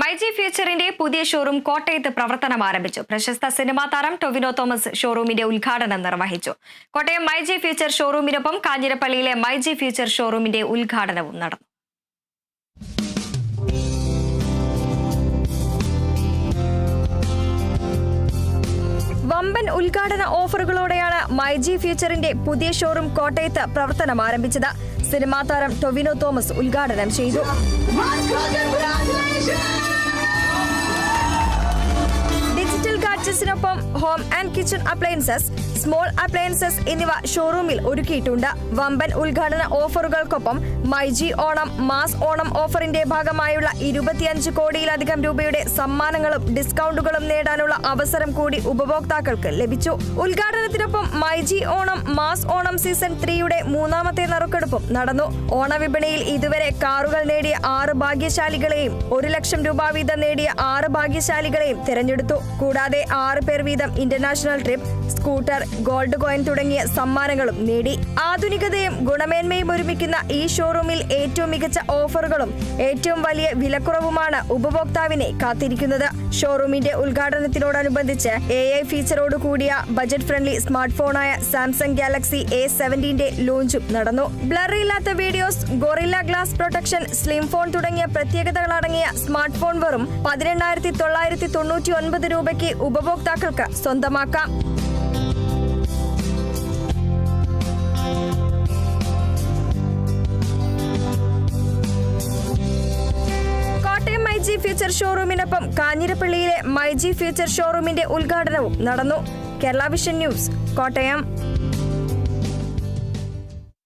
മൈജി ഫ്യൂച്ചറിന്റെ പുതിയ ഷോറൂം കോട്ടയത്ത് പ്രവർത്തനം ആരംഭിച്ചു. പ്രശസ്ത സിനിമാ താരം ടൊവിനോ തോമസ് ഷോറൂമിന്റെ ഉദ്ഘാടനം നിർവഹിച്ചു. കോട്ടയം മൈജി ഫ്യൂച്ചർ ഷോറൂമിനൊപ്പം കാഞ്ഞിരപ്പള്ളിയിലെ മൈജി ഫ്യൂച്ചർ ഷോറൂമിന്റെ ഉദ്ഘാടനവും നടന്നു. വമ്പൻ ഉദ്ഘാടന ഓഫറുകളോടെയാണ് മൈജി ഫ്യൂച്ചറിന്റെ പുതിയ ഷോറൂം കോട്ടയത്ത് പ്രവർത്തനം ആരംഭിച്ചത്. സിനിമാ താരം ടൊവിനോ തോമസ് ഉദ്ഘാടനം ചെയ്തു. Digital home and kitchen appliances small appliances എന്നിവ ഷോറൂമിൽ ഒരുക്കിയിട്ടുണ്ട്. വമ്പൻ ഉദ്ഘാടന ഓഫറുകൾക്കൊപ്പം മൈജി ഓണം മാസ് ഓണം ഓഫറിന്റെ ഭാഗമായുള്ള ഇരുപത്തിയഞ്ച് കോടിയിലധികം രൂപയുടെ സമ്മാനങ്ങളും ഡിസ്കൗണ്ടുകളും നേടാനുള്ള അവസരം കൂടി ഉപഭോക്താക്കൾക്ക് ലഭിച്ചു. ഉദ്ഘാടനത്തിനൊപ്പം മൈജി ഓണം മാസ് ഓണം സീസൺ ത്രീയുടെ മൂന്നാമത്തെ നറുക്കെടുപ്പും നടന്നു. ഓണവിപണിയിൽ ഇതുവരെ കാറുകൾ നേടിയ ആറ് ഭാഗ്യശാലികളെയും ഒരു ലക്ഷം രൂപ വീതം നേടിയ ആറ് ഭാഗ്യശാലികളെയും തിരഞ്ഞെടുത്തു. കൂടാതെ ആറ് പേർ വീതം international trip scooter gold coin തുടങ്ങിയ സമ്മാനങ്ങളും നേടി. ആധുനികതയും ഗുണമേന്മയും ഒരുമിക്കുന്ന ഈ ഷോറൂമിൽ ഏറ്റവും മികച്ച ഓഫറുകളും ഏറ്റവും വലിയ വിലക്കുറവുമാണ് ഉപഭോക്താവിനെ കാത്തിരിക്കുന്നത്. ഷോറൂമിന്റെ ഉദ്ഘാടനത്തിനോടനുബന്ധിച്ച് എ ഐ ഫീച്ചറോട് കൂടിയ ബജറ്റ് ഫ്രണ്ട്ലി സ്മാർട്ട് ഫോണായ സാംസങ് ഗാലക്സി എ സെവന്റീന്റെ ലോഞ്ചും നടന്നു. ബ്ലർ ഇല്ലാത്ത videos gorilla glass protection slim phone തുടങ്ങിയ പ്രത്യേകതകളടങ്ങിയ സ്മാർട്ട് ഫോൺ വെറും പതിനെണ്ണായിരത്തി തൊള്ളായിരത്തി തൊണ്ണൂറ്റി ഒൻപത് രൂപയ്ക്ക് ഉപഭോക്താക്കൾക്ക് സ്വന്തമാക്കാം. മൈജി ഫ്യൂച്ചർ ഷോറൂമിനൊപ്പം കാഞ്ഞിരപ്പള്ളിയിലെ മൈജി ഫ്യൂച്ചർ ഷോറൂമിന്റെ ഉദ്ഘാടനവും നടന്നു. Kerala vision news Kottayam.